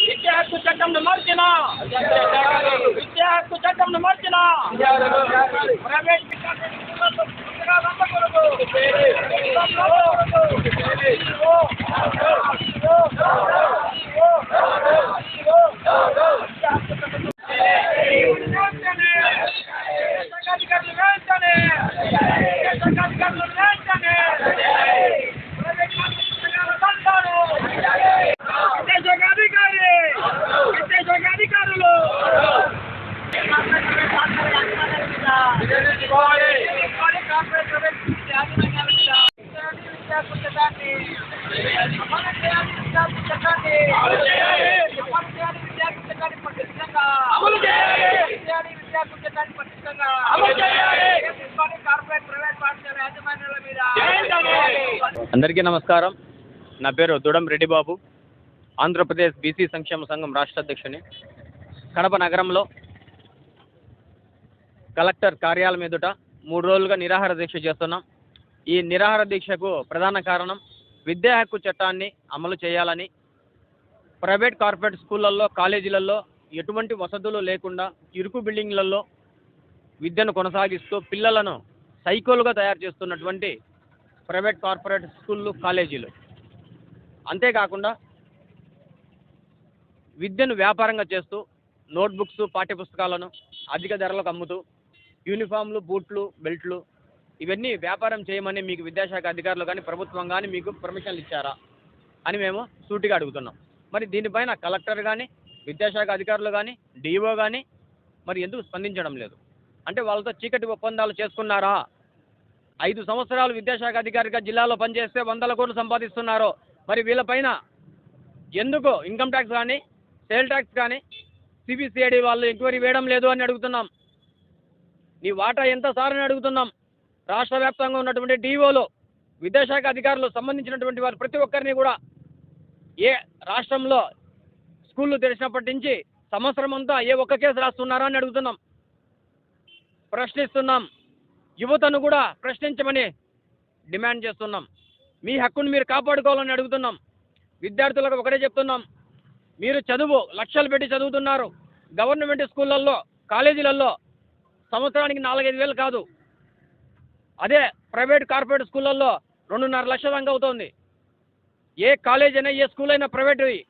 విద్యా హక్కు చట్టంను మార్చిన విద్యా హక్కు చట్టంను మార్చిన ప్రైవేట్ విద్యార్థులకు అందరికీ నమస్కారం. నా పేరు దుడం రెడ్డి బాబు ఆంధ్రప్రదేశ్ బీసీ సంక్షేమ సంఘం రాష్ట్ర అధ్యక్షుని. కడప నగరంలో కలెక్టర్ కార్యాలయం ఎదుట మూడు రోజులుగా నిరాహార దీక్ష చేస్తున్నాం. ఈ నిరాహార దీక్షకు ప్రధాన కారణం విద్యా హక్కు చట్టాన్ని అమలు చేయాలని ప్రైవేట్ కార్పొరేట్ స్కూళ్ళల్లో కాలేజీలలో ఎటువంటి వసతులు లేకుండా ఇరుకు బిల్డింగ్లలో విద్యను కొనసాగిస్తూ పిల్లలను సైకోలుగా తయారు చేస్తున్నటువంటి ప్రైవేట్ కార్పొరేట్ స్కూళ్ళు కాలేజీలు. అంతేకాకుండా విద్యను వ్యాపారంగా చేస్తూ నోట్బుక్స్ పాఠ్యపుస్తకాలను అధిక ధరలకు అమ్ముతూ యూనిఫామ్లు బూట్లు బెల్ట్లు ఇవన్నీ వ్యాపారం చేయమని మీకు విద్యాశాఖ అధికారులు కానీ ప్రభుత్వం కానీ మీకు పర్మిషన్లు ఇచ్చారా అని మేము సూటిగా అడుగుతున్నాం. మరి దీనిపైన కలెక్టర్ కానీ విద్యాశాఖ అధికారులు కానీ డిఓ కానీ మరి ఎందుకు స్పందించడం లేదు? అంటే వాళ్ళతో చీకటి ఒప్పందాలు చేసుకున్నారా? ఐదు సంవత్సరాలు విద్యాశాఖ అధికారిగా జిల్లాలో పనిచేస్తే వందల కోట్లు సంపాదిస్తున్నారు? మరి వీళ్ళపైన ఎందుకు ఇన్కమ్ ట్యాక్స్ కానీ సేల్ ట్యాక్స్ కానీ సిబిసిఐడి వాళ్ళు ఎంక్వైరీ వేయడం లేదు అని అడుగుతున్నాం. నీ వాటా ఎంత సార్ అని అడుగుతున్నాం. రాష్ట్ర వ్యాప్తంగా ఉన్నటువంటి డీఓలో విద్యాశాఖ అధికారులు సంబంధించినటువంటి వారు ప్రతి ఒక్కరిని కూడా ఏ రాష్ట్రంలో స్కూళ్ళు తెరిచినప్పటి నుంచి సంవత్సరం అంతా ఏ ఒక్క కేసు రాస్తున్నారా అని అడుగుతున్నాం. ప్రశ్నిస్తున్నాం. యువతను కూడా ప్రశ్నించమని డిమాండ్ చేస్తున్నాం. మీ హక్కును మీరు కాపాడుకోవాలని అడుగుతున్నాం. విద్యార్థులకు ఒకటే చెప్తున్నాం. మీరు చదువు లక్షలు పెట్టి చదువుతున్నారు. గవర్నమెంట్ స్కూళ్ళల్లో కాలేజీలలో సంవత్సరానికి నాలుగైదు వేలు కాదు. అదే ప్రైవేట్ కార్పొరేట్ స్కూళ్ళల్లో రెండున్నర లక్షల దాకా అవుతుంది. ఏ కాలేజ్ అయినా ఏ స్కూల్ అయినా ప్రైవేట్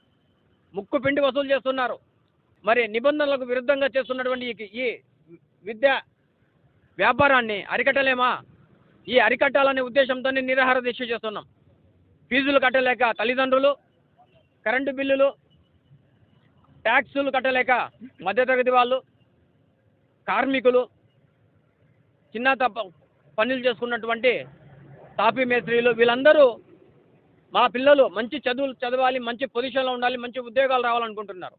ముక్కు పిండి వసూలు చేస్తున్నారు. మరి నిబంధనలకు విరుద్ధంగా చేస్తున్నటువంటి ఈ- ఈ విద్య వ్యాపారాన్ని అరికట్టలేమా? ఈ అరికట్టాలనే ఉద్దేశంతోనే నిరాహార దీక్ష చేస్తున్నాం. ఫీజులు కట్టలేక తల్లిదండ్రులు కరెంటు బిల్లులు ట్యాక్సులు కట్టలేక మధ్యతరగతి వాళ్ళు కార్మికులు చిన్న తప్ప పనులు చేసుకున్నటువంటి తాపీ మేస్త్రీలు వీళ్ళందరూ మా పిల్లలు మంచి చదువులు చదవాలి మంచి పొజిషన్లో ఉండాలి మంచి ఉద్యోగాలు రావాలనుకుంటున్నారు.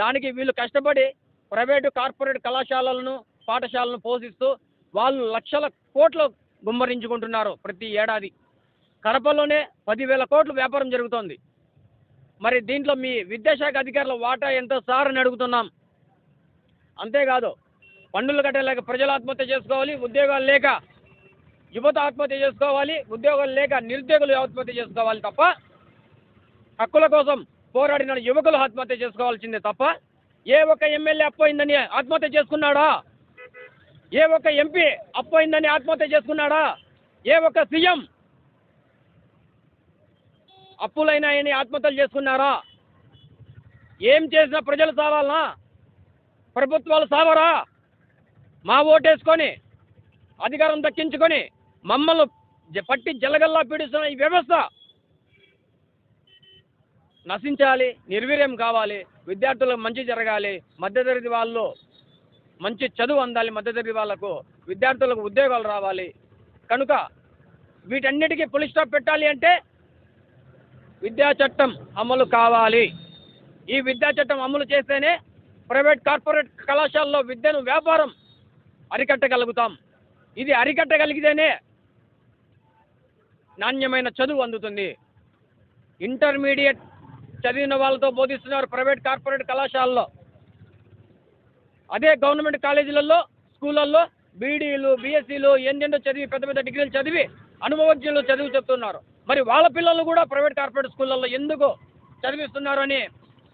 దానికి వీళ్ళు కష్టపడి ప్రైవేటు కార్పొరేట్ కళాశాలలను పాఠశాలను పోషిస్తూ వాళ్ళు లక్షల కోట్లు గుమ్మరించుకుంటున్నారు ప్రతి ఏడాది. కడపలోనే పదివేల కోట్లు వ్యాపారం జరుగుతోంది. మరి దీంట్లో మీ విద్యాశాఖ అధికారుల వాటా ఎంతో సార్ అని అడుగుతున్నాం. అంతేకాదు పన్నులు కట్టలేక ప్రజలు ఆత్మహత్య చేసుకోవాలి ఉద్యోగాలు లేక యువత ఆత్మహత్య చేసుకోవాలి ఉద్యోగాలు లేక నిరుద్యోగులు ఆత్మహత్య చేసుకోవాలి తప్ప హక్కుల కోసం పోరాడిన యువకులు ఆత్మహత్య చేసుకోవాల్సిందే తప్ప ఏ ఒక్క ఎమ్మెల్యే అప్పయిందని ఆత్మహత్య చేసుకున్నాడా? ఏ ఒక్క ఎంపీ అప్పయిందని ఆత్మహత్య చేసుకున్నాడా? ఏ ఒక్క సీఎం అప్పులైనాయని ఆత్మహత్యలు చేసుకున్నారా? ఏం చేసినా ప్రజలు సావాలనా? ప్రభుత్వాలు సావరా? మా ఓటేసుకొని అధికారం దక్కించుకొని మమ్మల్ని జ- పట్టి జలగల్లా పీడిస్తున్న ఈ వ్యవస్థ నశించాలి నిర్వీర్యం కావాలి విద్యార్థులకు మంచి జరగాలి మధ్యతరగతి వాళ్ళు మంచి చదువు అందాలి మధ్యతరగతి వాళ్ళకు విద్యార్థులకు ఉద్యోగాలు రావాలి. కనుక వీటన్నిటికీ పులి స్టాప్ పెట్టాలి అంటే విద్యా చట్టం అమలు కావాలి. ఈ విద్యా చట్టం అమలు చేస్తేనే ప్రైవేట్ కార్పొరేట్ కళాశాలలో విద్యను వ్యాపారం అరికట్టగలుగుతాం. ఇది అరికట్టగలిగితేనే నాణ్యమైన చదువు అందుతుంది. ఇంటర్మీడియట్ చదివిన వాళ్ళతో బోధిస్తున్నారు ప్రైవేట్ కార్పొరేట్ కళాశాలలో. అదే గవర్నమెంట్ కాలేజీలలో స్కూళ్ళల్లో బీడీలు బీఎస్సీలు ఎన్నెన్నో చదివి పెద్ద పెద్ద డిగ్రీలు చదివి అనుభవజ్ఞులు చదువు చెప్తున్నారు. మరి వాళ్ళ పిల్లలు కూడా ప్రైవేట్ కార్పొరేట్ స్కూళ్ళల్లో ఎందుకు చదివిస్తున్నారు అని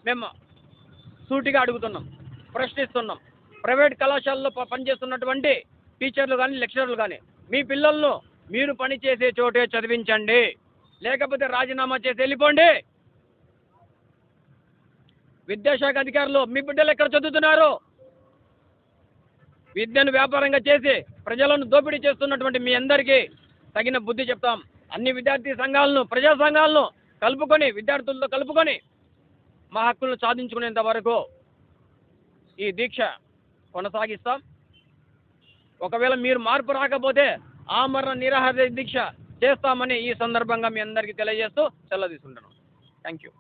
మేము సూటిగా అడుగుతున్నాం ప్రశ్నిస్తున్నాం. ప్రైవేట్ కళాశాలలో ప- పనిచేస్తున్నటువంటి టీచర్లు కానీ లెక్చరర్లు కానీ మీ పిల్లలను మీరు పని చేసే చోటే చదివించండి. లేకపోతే రాజీనామా చేసి వెళ్ళిపోండి. విద్యాశాఖ అధికారులు మీ బిడ్డలు ఎక్కడ చదువుతున్నారు? విద్యను వ్యాపారంగా చేసి ప్రజలను దోపిడీ చేస్తున్నటువంటి మీ అందరికీ తగిన బుద్ధి చెప్తాం. అన్ని విద్యార్థి సంఘాలను ప్రజా సంఘాలను కలుపుకొని విద్యార్థులతో కలుపుకొని మా హక్కులను సాధించుకునేంత వరకు ఈ దీక్ష కొనసాగిస్తాం. ఒకవేళ మీరు మార్పు రాకపోతే ఆమరణ నిరాహార దీక్ష చేస్తామని ఈ సందర్భంగా మీ అందరికీ తెలియజేస్తూ సెలవు తీసుకుంటున్నాం. Thank you